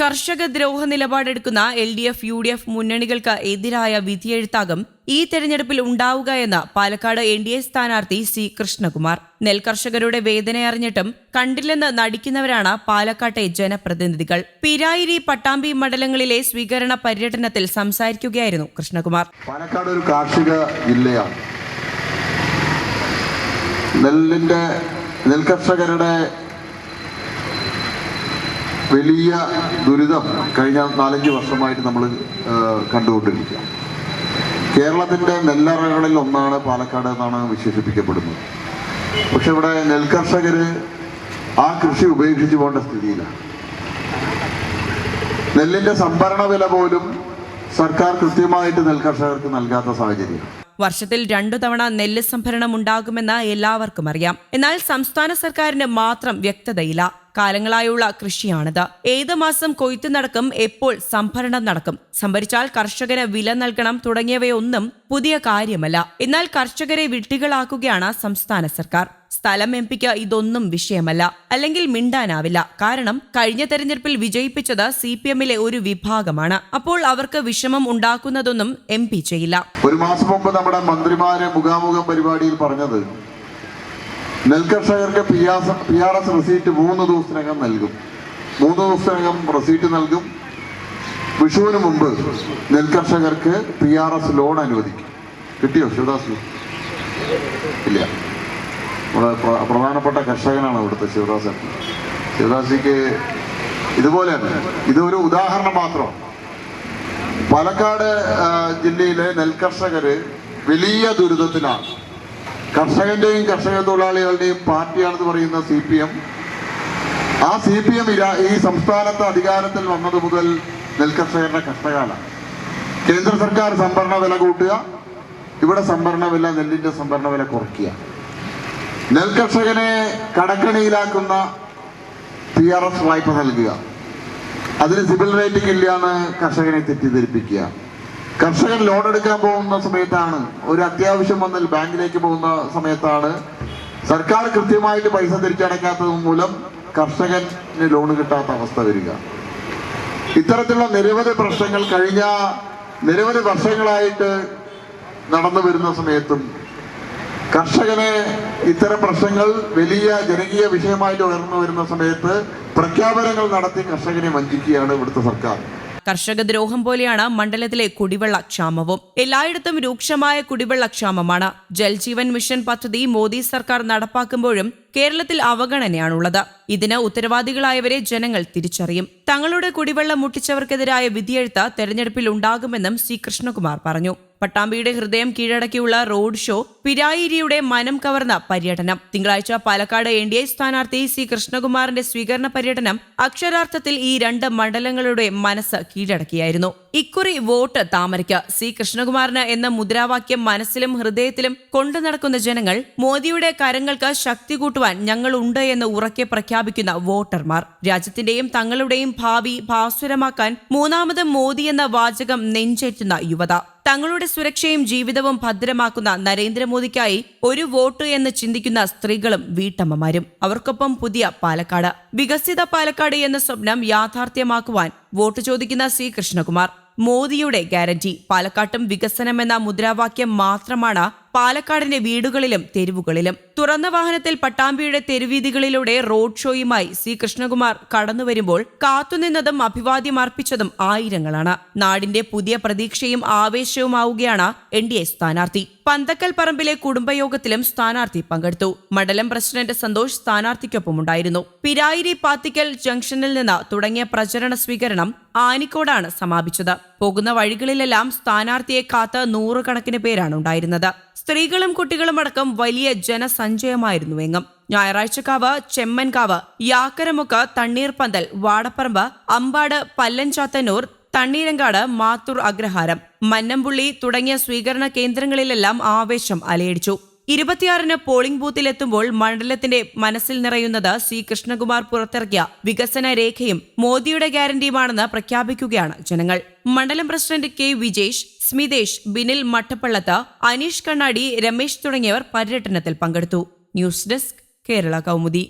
കർഷക ദ്രോഹ നിലപാടെടുക്കുന്ന L D F U D F മുന്നണികൾക്ക് എതിരായ വിധിയെഴുത്താകും ഈ തെരഞ്ഞെടുപ്പിൽ ഉണ്ടാവുക എന്ന് പാലക്കാട് എൻ ഡി എ സ്ഥാനാർത്ഥി സി കൃഷ്ണകുമാർ. നെൽകർഷകരുടെ വേദന അറിഞ്ഞിട്ടും കണ്ടില്ലെന്ന് നടിക്കുന്നവരാണ് പാലക്കാട്ടെ ജനപ്രതിനിധികൾ. പിരായിരി പട്ടാമ്പി മണ്ഡലങ്ങളിലെ സ്വീകരണ പര്യടനത്തിൽ സംസാരിക്കുകയായിരുന്നു കൃഷ്ണകുമാർ. പാലക്കാട് ഒരു കാർഷിക ജില്ലയാണ്. നെല്ലിന്റെ നെൽകർഷകരുടെ വലിയ ദുരിതം കഴിഞ്ഞ നാലഞ്ച് വർഷമായിട്ട് നമ്മൾ കണ്ടുകൊണ്ടിരിക്കുക. കേരളത്തിന്റെ നെല്ലറകളിൽ ഒന്നാണ് പാലക്കാട് എന്നാണ് വിശേഷിപ്പിക്കപ്പെടുന്നത്. പക്ഷെ ഇവിടെ നെൽകർഷകർ ആ കൃഷി ഉപേക്ഷിച്ചു പോകേണ്ട സ്ഥിതിയിലാണ്. നെല്ലിന്റെ സംഭരണ വില പോലും സർക്കാർ കൃത്യമായിട്ട് നെൽകർഷകർക്ക് നൽകാത്ത സാഹചര്യം വർഷത്തിൽ രണ്ടു തവണ നെല്ല് സംഭരണം ഉണ്ടാകുമെന്ന് എല്ലാവർക്കും അറിയാം. എന്നാൽ സംസ്ഥാന സർക്കാരിന് മാത്രം വ്യക്തതയില്ല. കാലങ്ങളായുള്ള കൃഷിയാണിത്. ഏത് മാസം കൊയ്ത്ത് നടക്കും എപ്പോൾ സംഭരണം നടക്കും. സംഭരിച്ചാൽ കർഷകന് വില നൽകണം തുടങ്ങിയവയൊന്നും പുതിയ കാര്യമല്ല. എന്നാൽ കർഷകരെ വിട്ടികളാക്കുകയാണ് സംസ്ഥാന സർക്കാർ. സ്ഥലം എം പിക്ക് ഇതൊന്നും വിഷയമല്ല. അല്ലെങ്കിൽ മിണ്ടാനാവില്ല. കാരണം കഴിഞ്ഞ തെരഞ്ഞെടുപ്പിൽ വിജയിപ്പിച്ചത് സി പി എമ്മിലെ ഒരു വിഭാഗമാണ്. അപ്പോൾ അവർക്ക് വിഷമം ഉണ്ടാക്കുന്നതൊന്നും എം പി ചെയ്യില്ല. ഒരു മാസം മുമ്പ് നമ്മുടെ മന്ത്രിമാരെ മുഖാമുഖം പരിപാടിയിൽ പറഞ്ഞത് നെൽകർഷകർക്ക് P R P R S receipt മൂന്ന് ദിവസത്തിനകം നൽകും. മൂന്ന് ദിവസത്തിനകം റെസീറ്റ് നൽകും. വിഷുവിന് മുമ്പ് നെൽകർഷകർക്ക് പി ആർ എസ് ലോൺ അനുവദിക്കും. കിട്ടിയോ ശിവദാസ്? ഇല്ല. നമ്മുടെ പ്ര- പ്രധാനപ്പെട്ട കർഷകനാണ് ഇവിടുത്തെ ശിവദാസൻ ശിവദാസിക്ക് ഇതുപോലെയാണ്. ഇതൊരു ഉദാഹരണം മാത്രം. പാലക്കാട് ജില്ലയിലെ നെൽകർഷകര് വലിയ ദുരിതത്തിലാണ്. കർഷകന്റെയും കർഷക തൊഴിലാളികളുടെയും പാർട്ടിയാണെന്ന് പറയുന്ന സി പി എം. ആ സി പി എം ഈ സംസ്ഥാനത്ത് അധികാരത്തിൽ വന്നത് മുതൽ നെൽകർഷകരുടെ കഷ്ടകാലമാണ് കേന്ദ്ര സർക്കാർ സംഭരണ വില കൂട്ടുക ഇവിടെ സംഭരണ വില നെല്ലിന്റെ സംഭരണ വില കുറയ്ക്കുക. നെൽകർഷകനെ കടക്കണിയിലാക്കുന്ന പി ആർ എസ് വായ്പ നൽകുക. അതിന് സിബിൽ റേറ്റിംഗ് ഇല്ലാന്ന് കർഷകനെ തെറ്റിദ്ധരിപ്പിക്കുക. കർഷകൻ ലോൺ എടുക്കാൻ പോകുന്ന സമയത്താണ് ഒരു അത്യാവശ്യം വന്നാൽ ബാങ്കിലേക്ക് പോകുന്ന സമയത്താണ് സർക്കാർ കൃത്യമായിട്ട് പൈസ തിരിച്ചടയ്ക്കാത്തത് മൂലം കർഷകന് ലോൺ കിട്ടാത്ത അവസ്ഥ വരിക. ഇത്തരത്തിലുള്ള നിരവധി പ്രശ്നങ്ങൾ കഴിഞ്ഞ നിരവധി വർഷങ്ങളായിട്ട് നടന്നു വരുന്ന സമയത്തും കർഷകനെ ഇത്തരം പ്രശ്നങ്ങൾ വലിയ ജനകീയ വിഷയമായിട്ട് ഉയർന്നു വരുന്ന സമയത്ത് പ്രഖ്യാപനങ്ങൾ നടത്തി കർഷകനെ വഞ്ചിക്കുകയാണ് ഇവിടുത്തെ സർക്കാർ. കർഷക ദ്രോഹം പോലെയാണ് മണ്ഡലത്തിലെ കുടിവെള്ള ക്ഷാമവും. എല്ലായിടത്തും രൂക്ഷമായ കുടിവെള്ള ക്ഷാമമാണ്. ജൽജീവൻ മിഷൻ പദ്ധതി മോദി സർക്കാർ നടപ്പാക്കുമ്പോഴും കേരളത്തിൽ അവഗണനയാണുള്ളത്. ഇതിന് ഉത്തരവാദികളായവരെ ജനങ്ങൾ തിരിച്ചറിയും. തങ്ങളുടെ കുടിവെള്ളം മുട്ടിച്ചവർക്കെതിരായ വിധിയെഴുത്ത് തെരഞ്ഞെടുപ്പിൽ ഉണ്ടാകുമെന്നും സി കൃഷ്ണകുമാർ പറഞ്ഞു. പട്ടാമ്പിയുടെ ഹൃദയം കീഴടക്കിയുള്ള റോഡ് ഷോ പിരായിരിയുടെ മനം കവർന്ന പര്യടനം. തിങ്കളാഴ്ച പാലക്കാട് എൻ ഡി എ സ്ഥാനാർത്ഥി സി കൃഷ്ണകുമാറിന്റെ സ്വീകരണ പര്യടനം അക്ഷരാർത്ഥത്തിൽ ഈ രണ്ട് മണ്ഡലങ്ങളുടെ മനസ്സ് കീഴടക്കിയായിരുന്നു. ഇക്കുറി വോട്ട് താമരയ്ക്ക്. സി കൃഷ്ണകുമാറിന് എന്ന മുദ്രാവാക്യം മനസ്സിലും ഹൃദയത്തിലും കൊണ്ടു നടക്കുന്ന ജനങ്ങൾ മോദിയുടെ കരങ്ങൾക്ക് ശക്തി കൂട്ടുവാൻ ഞങ്ങളുണ്ട് എന്ന് ഉറക്കെ പ്രഖ്യാപിക്കുന്ന വോട്ടർമാർ. രാജ്യത്തിന്റെയും തങ്ങളുടെയും ഭാവി ഭാസുരമാക്കാൻ മൂന്നാമത് മോദി എന്ന വാചകം നെഞ്ചേറ്റുന്ന യുവത. തങ്ങളുടെ സുരക്ഷയും ജീവിതവും ഭദ്രമാക്കുന്ന നരേന്ദ്രമോദിക്കായി ഒരു വോട്ട് എന്ന് ചിന്തിക്കുന്ന സ്ത്രീകളും വീട്ടമ്മമാരും. അവർക്കൊപ്പം പുതിയ പാലക്കാട്. വികസിത പാലക്കാട് എന്ന സ്വപ്നം യാഥാർത്ഥ്യമാക്കുവാൻ വോട്ട് ചോദിക്കുന്ന സി. കൃഷ്ണകുമാർ. മോദിയുടെ ഗ്യാരണ്ടി. പാലക്കാട്ടും വികസനം എന്ന മുദ്രാവാക്യം മാത്രമാണ് പാലക്കാടിന്റെ വീടുകളിലും തെരുവുകളിലും. തുറന്ന വാഹനത്തിൽ പട്ടാമ്പിയുടെ തെരുവീതികളിലൂടെ റോഡ് ഷോയുമായി സി കൃഷ്ണകുമാർ കടന്നുവരുമ്പോൾ കാത്തുനിന്നതും അഭിവാദ്യം അർപ്പിച്ചതും ആയിരങ്ങളാണ്. നാടിന്റെ പുതിയ പ്രതീക്ഷയും ആവേശവുമാവുകയാണ് എൻ ഡി എ സ്ഥാനാർത്ഥി. പന്തക്കൽ പറമ്പിലെ കുടുംബയോഗത്തിലും സ്ഥാനാർത്ഥി പങ്കെടുത്തു. മണ്ഡലം പ്രസിഡന്റ് സന്തോഷ് സ്ഥാനാർത്ഥിക്കൊപ്പമുണ്ടായിരുന്നു. പിരായിരി പാത്തിക്കൽ ജംഗ്ഷനിൽ നിന്ന് തുടങ്ങിയ പ്രചരണ സ്വീകരണം ആനിക്കോടാണ് സമാപിച്ചത്. പോകുന്ന വഴികളിലെല്ലാം സ്ഥാനാർത്ഥിയെ കാത്ത് നൂറുകണക്കിന് പേരാണ് ഉണ്ടായിരുന്നത്. സ്ത്രീകളും കുട്ടികളും അടക്കം വലിയ ജനസഞ്ചയമായിരുന്നു എങ്ങും. ഞായറാഴ്ചക്കാവ് ചെമ്മൻകാവ് യാക്കരമുക്ക് തണ്ണീർപന്തൽ വാടപ്പറമ്പ് അമ്പാട് പല്ലൻചാത്തന്നൂർ തണ്ണീരങ്കാട് മാത്തൂർ അഗ്രഹാരം മന്നംപുള്ളി തുടങ്ങിയ സ്വീകരണ കേന്ദ്രങ്ങളിലെല്ലാം ആവേശം അലയടിച്ചു. ഇരുപത്തിയാറിന് പോളിംഗ് ബൂത്തിലെത്തുമ്പോൾ മണ്ഡലത്തിന്റെ മനസ്സിൽ നിറയുന്നത് സി. കൃഷ്ണകുമാർ പുറത്തിറക്കിയ വികസന രേഖയും മോദിയുടെ ഗ്യാരണ്ടിയുമാണെന്ന് പ്രഖ്യാപിക്കുകയാണ് ജനങ്ങൾ. മണ്ഡലം പ്രസിഡന്റ് കെ വിജേഷ് സ്മിതേഷ് ബിനിൽ മട്ടപ്പള്ളത്ത് അനീഷ് കണ്ണാടി രമേശ് തുടങ്ങിയവർ പര്യടനത്തിൽ പങ്കെടുത്തു. News desk Kerala Kaumudi.